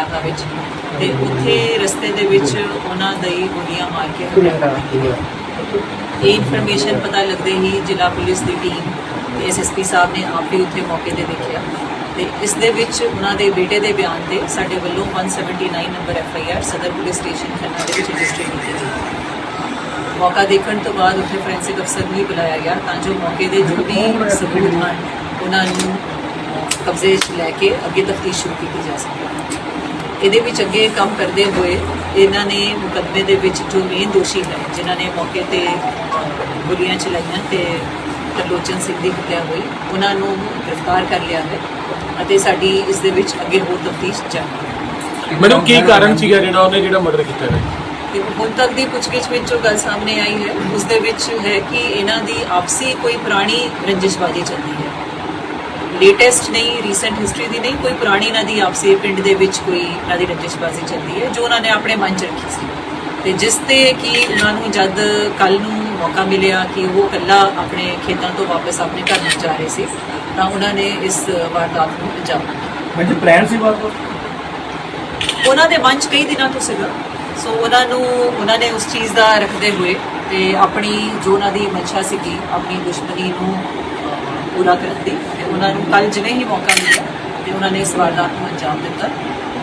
ਇਲਾਕਾ ਵਿੱਚ ਤੇ ਉੱਥੇ ਰਸਤੇ ਦੇ ਵਿੱਚ ਉਹਨਾਂ ਦੇ ਗੋਲੀਆਂ ਮਾਰ ਕੇ ਇਹ ਇਨਫੋਰਮੇਸ਼ਨ ਪਤਾ ਲੱਗਦੇ ਹੀ ਜ਼ਿਲ੍ਹਾ ਪੁਲਿਸ ਦੀ ਟੀਮ ਤੇ ਐਸਐਸਪੀ ਸਾਹਿਬ ਨੇ ਆਪ ਵੀ ਉੱਥੇ ਮੌਕੇ ਤੇ ਦੇਖਿਆ। ਤੇ ਇਸ ਦੇ ਵਿੱਚ ਉਹਨਾਂ ਦੇ ਬੇਟੇ ਦੇ ਬਿਆਨ ਤੇ ਸਾਡੇ ਵੱਲੋਂ 179 number FIR Sadar police station Khanna ਦੇ ਵਿੱਚ ਰਜਿਸਟਰ ਕੀਤੀ ਗਈ। ਮੌਕਾ ਦੇਖਣ ਤੋਂ ਬਾਅਦ ਉੱਥੇ ਫੋਰੈਂਸਿਕ ਅਫਸਰ ਨੂੰ ਵੀ ਬੁਲਾਇਆ ਗਿਆ ਤਾਂ ਜੋ ਮੌਕੇ ਦੇ ਜੋ ਵੀ ਸਬੂਤ ਹਨ, ਉਹਨਾਂ ਨੂੰ ਕਬਜ਼ੇ 'ਚ ਲੈ ਕੇ ਅੱਗੇ ਤਫਤੀਸ਼ ਸ਼ੁਰੂ ਕੀਤੀ ਜਾ ਸਕੇ। ਇਹਦੇ ਵਿੱਚ ਅੱਗੇ ਕੰਮ ਕਰਦੇ ਹੋਏ ਇਹਨਾਂ ਨੇ ਮੁਕੱਦਮੇ ਦੇ ਵਿੱਚ ਜੋ ਮੇਨ ਦੋਸ਼ੀ ਹੈ ਜਿਨ੍ਹਾਂ ਨੇ ਮੌਕੇ ਤੇ ਗੋਲੀਆਂ ਚਲਾਈਆਂ ਤੇ ਤਰਲੋਚਨ ਸਿੰਘ ਦੀ ਹੱਤਿਆ ਹੋਈ ਉਹਨਾਂ ਨੂੰ ਗ੍ਰਿਫਤਾਰ ਕਰ ਲਿਆ ਹੈ ਅਤੇ ਸਾਡੀ ਇਸ ਦੇ ਵਿੱਚ ਅੱਗੇ ਹੋਰ ਤਫਤੀਸ਼ ਹੈ। ਮੈਨੂੰ ਕੀ ਕਾਰਨ ਸੀਗਾ ਜਿਹੜਾ ਉਹਨੇ ਜਿਹੜਾ ਮਰਡਰ ਕੀਤਾ ਹੈ? ਤੇ ਹੁਣ ਤੱਕ ਦੀ ਪੁੱਛਗਿੱਛ ਵਿੱਚ ਜੋ ਗੱਲ ਸਾਹਮਣੇ ਆਈ ਹੈ ਉਸ ਦੇ ਵਿੱਚ ਹੈ ਕਿ ਇਹਨਾਂ ਦੀ ਆਪਸੀ ਕੋਈ ਪੁਰਾਣੀ ਰੰਜਿਸ਼ਬਾਜੀ ਚੱਲਦੀ ਹੈ। ਲੇਟੈਸਟ ਨਹੀਂ ਰੀਸੈਂਟ ਹਿਸਟਰੀ ਦੀ ਨਹੀਂ ਕੋਈ ਪੁਰਾਣੀ ਇਹਨਾਂ ਦੀ ਆਪਸੀ ਪਿੰਡ ਦੇ ਵਿੱਚ ਕੋਈ ਇਹਨਾਂ ਦੀ ਰੰਜਿਸ਼ਬਾਜੀ ਚੱਲਦੀ ਹੈ ਜੋ ਉਹਨਾਂ ਨੇ ਆਪਣੇ ਮਨ 'ਚ ਰੱਖੀ ਸੀ। ਤੇ ਜਿਸ ਤੇ ਕਿ ਉਹਨਾਂ ਨੂੰ ਜਦ ਕੱਲ ਨੂੰ ਮੌਕਾ ਮਿਲਿਆ ਕਿ ਉਹ ਇਕੱਲਾ ਆਪਣੇ ਖੇਤਾਂ ਤੋਂ ਵਾਪਸ ਆਪਣੇ ਘਰ ਨੂੰ ਜਾ ਰਹੇ ਸੀ ਤਾਂ ਉਹਨਾਂ ਨੇ ਇਸ ਵਾਰਦਾਤ ਨੂੰ ਅੰਜਾਮ ਦਿੱਤਾ। ਮੈਂ ਪਲਾਨ ਸੀ ਬਾਤ ਉਹਨਾਂ ਦੇ ਮਨ 'ਚ ਕਈ ਦਿਨਾਂ ਤੋਂ ਸੀਗਾ। ਸੋ ਉਹਨਾਂ ਨੂੰ ਉਹਨਾਂ ਨੇ ਉਸ ਚੀਜ਼ ਦਾ ਰੱਖਦੇ ਹੋਏ ਤੇ ਆਪਣੀ ਜੋ ਉਹਨਾਂ ਦੀ ਮਨਸ਼ਾ ਸੀਗੀ ਆਪਣੀ ਦੁਸ਼ਮਣੀ ਨੂੰ ਪੂਰਾ ਕਰਨ ਦੀ ਉਹਨਾਂ ਨੂੰ ਕੱਲ ਜਿਵੇਂ ਹੀ ਮੌਕਾ ਮਿਲਿਆ ਤੇ ਉਹਨਾਂ ਨੇ ਇਸ ਵਾਰਦਾਤ ਨੂੰ ਅੰਜਾਮ ਦਿੱਤਾ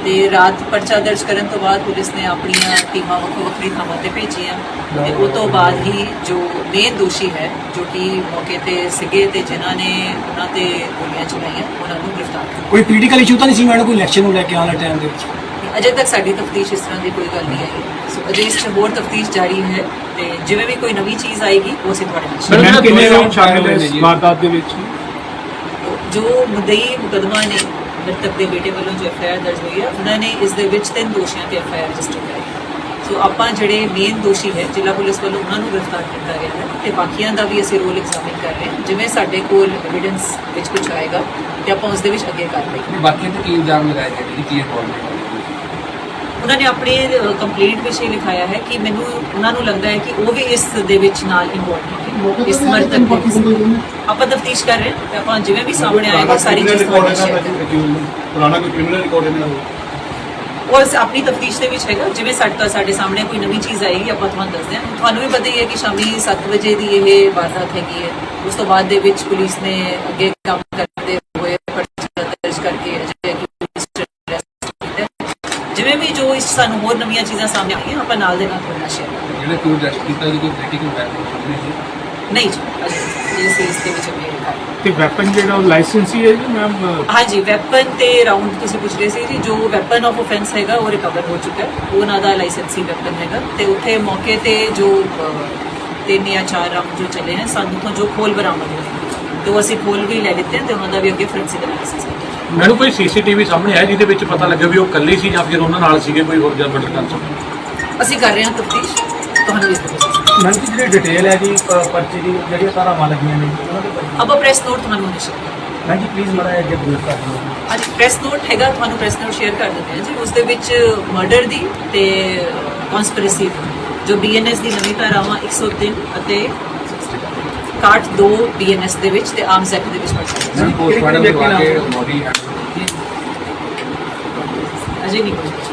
ਤੇ ਰਾਤ ਪਰਚਾ ਦਰਜ ਕਰਨ ਤੋਂ ਬਾਅਦ ਪੁਲਿਸ ਨੇ ਆਪਣੀਆਂ ਟੀਮਾਂ ਵੱਖੋ ਵੱਖਰੀ ਥਾਵਾਂ ਤੇ ਭੇਜੀਆਂ ਤੇ ਉਸ ਤੋਂ ਬਾਅਦ ਹੀ ਜੋ ਮੇਨ ਦੋਸ਼ੀ ਹੈ ਜੋ ਕਿ ਮੌਕੇ ਤੇ ਸੀਗੇ ਤੇ ਜਿਨ੍ਹਾਂ ਨੇ ਉਹਨਾਂ ਤੇ ਗੋਲੀਆਂ ਚਲਾਈਆਂ ਉਹਨਾਂ ਨੂੰ ਗ੍ਰਿਫਤਾਰ ਕਰ ਕੋਈ ਪੋਲੀਟੀਕਲ ਇਸ਼ੂ ਤਾਂ ਨਹੀਂ ਸੀ ਮੈਡਮ ਕੋਈ ਇਲੈਕਸ਼ਨ ਨੂੰ ਲੈ ਕੇ ਆਉਣ ਵਾਲੇ ਟਾਈਮ ਦੇ ਵਿੱਚ ਅਜੇ ਤੱਕ ਸਾਡੀ ਤਫਤੀਸ਼ ਇਸ ਤਰ੍ਹਾਂ ਦੀ ਕੋਈ ਗੱਲ ਨਹੀਂ ਆਈ ਸੋ ਅਜੇ ਇਸ 'ਚ ਹੋਰ ਤਫਤੀਸ਼ ਜਾਰੀ ਹੈ ਤੇ ਜਿਵੇਂ ਵੀ ਕੋਈ ਨਵੀਂ ਚੀਜ਼ ਆਏਗੀ ਉਹ ਅਸੀਂ ਤੁਹਾਡੇ ਨਾਲ ਮੈਡਮ ਕਿੰਨੇ ਲੋਕ ਸ਼ਾਮਿਲ ਸ਼ਾਮਿਲ ਹੈ ਨੇ ਇਸ ਜੀ? ਵਾਰਦਾਤ ਦੇ ਵਿੱਚ। ਜੋ ਮੁਦਈ ਮੁਕਦਮਾ ਨੇ ਮ੍ਰਿਤਕ ਦੇ ਬੇਟੇ ਵੱਲੋਂ ਜੋ ਐਫਆਈਆਰ ਦਰਜ ਹੋਈ ਹੈ, ਉਹਨਾਂ ਨੇ ਇਸ ਦੇ ਵਿੱਚ ਤਿੰਨ ਦੋਸ਼ੀਆਂ ਤੇ ਐਫਆਈਆਰ ਰਜਿਸਟਰ ਕਰਾਈ ਸੋ ਆਪਾਂ ਜਿਹੜੇ ਮੇਨ ਦੋਸ਼ੀ ਹੈ, ਜ਼ਿਲ੍ਹਾ ਪੁਲਿਸ ਵੱਲੋਂ ਉਹਨਾਂ ਨੂੰ ਗ੍ਰਿਫਤਾਰ ਕੀਤਾ ਗਿਆ ਹੈ ਤੇ ਬਾਕੀਆਂ ਦਾ ਵੀ ਅਸੀਂ ਰੋਲ ਐਗਜ਼ਾਮਿਨ ਕਰ ਰਹੇ ਹਾਂ, ਜਿਵੇਂ ਸਾਡੇ ਕੋਲ ਐਵੀਡੈਂਸ ਵਿੱਚ ਕੁਝ ਆਏਗਾ ਤੇ ਆਪਾਂ ਉਸ ਦੇ ਵਿੱਚ ਅੱਗੇ ਕਰ ਲਈਏ। ਬਾਕੀ ਤੇ ਕੀ ਇਲਜ਼ਾਮ ਲਗਾਏ ਗਏ ਨੇ ਕੀ ਇਨਵੋਲਵਮੈਂਟ ਉਹਨਾਂ ਨੇ ਆਪਣੀ ਕੰਪਲੇਂਟ ਵਿੱਚ ਇਹ ਲਿਖਾਇਆ ਹੈ ਕਿ ਮੈਨੂੰ ਉਹਨਾਂ ਨੂੰ ਲੱਗਦਾ ਹੈ ਕਿ ਉਹ ਵੀ ਇਸ ਦੇ ਵਿੱਚ ਨਾਲ ਇਨਵੋਲਵ ਹੈ ਇਸ ਵਿੱਚ। ਆਪਾਂ ਤਫਤੀਸ਼ ਕਰ ਰਹੇ ਹਾਂ ਤੇ ਆਪਾਂ ਜਿਵੇਂ ਵੀ ਸਾਹਮਣੇ ਆਏਗਾ ਸਾਰੀ ਚੀਜ਼ ਪੁਰਾਣਾ ਕੋਈ ਕ੍ਰਿਮੀਨਲ ਰਿਕਾਰਡ ਇਹਨਾਂ ਦਾ ਉਹ? ਆਪਣੀ ਤਫਤੀਸ਼ ਦੇ ਵਿੱਚ ਹੈਗਾ ਜਿਵੇਂ ਸਾਡੇ ਤੋਂ ਸਾਡੇ ਸਾਹਮਣੇ ਕੋਈ ਨਵੀਂ ਚੀਜ਼ ਆਏਗੀ ਆਪਾਂ ਤੁਹਾਨੂੰ ਦੱਸਦੇ ਹਾਂ। ਤੁਹਾਨੂੰ ਵੀ ਪਤਾ ਹੀ ਹੈ ਕਿ ਸ਼ਾਮੀ 7 ਵਜੇ ਦੀ ਇਹ ਵਾਰਦਾਤ ਹੈਗੀ ਹੈ। ਉਸ ਤੋਂ ਬਾਅਦ ਦੇ ਵਿੱਚ ਪੁਲਿਸ ਨੇ ਅੱਗੇ ਕੰਮ ਕਰਦੇ ਹੋਏ ਪਰਚਾ ਦਰਜ ਕਰਕੇ ਅਜੇ ਅਕਿਊਜ਼ਡ ਅਰੈਸਟ ਕੀਤਾ ਹੈ। ਜਿਵੇਂ ਵੀ ਜੋ ਇਸ 'ਚ ਸਾਨੂੰ ਹੋਰ ਨਵੀਆਂ ਚੀਜ਼ਾਂ ਸਾਹਮਣੇ ਆਈਆਂ ਆਪਾਂ ਨਾਲ ਦੇ ਨਾਲ ਨਾਲ ਸ਼ੇਅਰ ਕਰਾਂਗੇ। ਜਿਹੜੇ ਕੋਈ ਅਰੈਸਟ ਕੀਤਾ ਉਹਦੀ ਕੋਈ ਪੋਲੀਟੀਕਲ ਬੈਕਗ੍ਰਾਉਂਡ ਨਹੀਂ ਸੀ? ਨਹੀਂ ਜੀ ਇਸ ਇਸ ਦੇ ਵਿੱਚ ਅੱਗੇ ਲਿਖਾ ਹੈ। ਤੇ ਵੈਪਨ ਜਿਹੜਾ ਉਹ ਲਾਇਸੈਂਸੀ ਹੈ ਜੀ ਮੈਮ ਹਾਂਜੀ ਵੈਪਨ ਤੇ ਰਾਉਂਡ ਤੁਸੀਂ ਪੁੱਛ ਰਹੇ ਸੀ ਜੀ ਜੋ ਵੈਪਨ ਆਫ ਆਫੈਂਸ ਹੈਗਾ ਉਹ ਰਿਕਵਰ ਹੋ ਚੁੱਕਾ ਹੈ। ਉਹ ਉਹਨਾਂ ਦਾ ਲਾਇਸੈਂਸੀ ਵੈਪਨ ਹੈਗਾ। ਤੇ ਉੱਥੇ ਮੌਕੇ ਤੇ ਜੋ ਅਹ, ਤਿੰਨ ਜਾਂ ਚਾਰ ਰਾਉਂਡ ਜੋ ਚੱਲੇ ਹਨ ਸਾਨੂੰ ਤੋਂ ਜੋ ਖੋਲ ਬਰਾਮਦ ਹੋਏ ਤੇ ਉਹ ਅਸੀਂ ਖੋਲ ਵੀ ਲੈ ਲਿੱਤੇ ਤੇ ਉਹਨਾਂ ਦਾ ਵੀ ਅੱਗੇ ਫੋਰੈਂਸਿਕ ਐਨਾਲਿਸਿਸ ਕੀਤਾ ਮੈਨੂੰ ਕੋਈ ਸੀਸੀਟੀਵੀ ਸਾਹਮਣੇ ਆਇਆ ਜਿਹਦੇ ਵਿੱਚ ਪਤਾ ਲੱਗਾ ਵੀ ਉਹ ਇਕੱਲੀ ਸੀ ਜਾਂ ਫਿਰ ਉਹਨਾਂ ਨਾਲ ਸੀਗੇ ਕੋਈ ਹੋਰ ਜਾਂ ਮਰਡਰ ਕਰ ਸਕਦਾ ਅਸੀਂ ਕਰ ਰਹੇ ਹਾਂ ਤਫਤੀਸ਼। ਤੁਹਾਨੂੰ ਇਸ ਦੇ ਮੈਮ ਜੀ ਜਿਹੜੀ ਡਿਟੇਲ ਹੈ ਜੀ ਪਰਚੇ ਦੀ ਜਿਹੜੀਆਂ ਧਾਰਾਵਾਂ ਲੱਗੀਆਂ ਨੇ ਦੇ ਆਪਾਂ ਪ੍ਰੈਸ ਨੋਟ ਤੁਹਾਨੂੰ ਨਿਸ਼ਚਿਤ ਕਰਾਂਗੇ ਮੈਂ ਜੀ ਪਲੀਜ਼ ਮੜਾ ਅੱਗੇ ਬਰੀਫ ਕਰ ਦਿਓ। ਅੱਜ ਪ੍ਰੈਸ ਨੋਟ ਹੈਗਾ ਤੁਹਾਨੂੰ ਪ੍ਰੈਸ ਨੋਟ ਸ਼ੇਅਰ ਕਰ ਦਿੰਦੇ ਹਾਂ ਜੀ। ਉਸ ਦੇ ਵਿੱਚ ਮਰਡਰ ਦੀ ਤੇ ਕਨਸਪੀਰੇਸੀ ਜੋ ਬੀਐਨਐਸ ਦੀ ਨਵੀਂ ਧਾਰਾਵਾਂ 103 ਅਤੇ 62 ਬੀਐਨਐਸ ਦੇ ਵਿੱਚ ਤੇ ਆਰਮਸ ਐਕਟ ਦੇ ਵਿੱਚ ਮਰਡਰ ਮੈਂ ਪੋਸਟਮਾਰਟਮ ਕਰਵਾ ਕੇ ਬੋਡੀ ਅਜੇ ਨਹੀਂ ਕੁਝ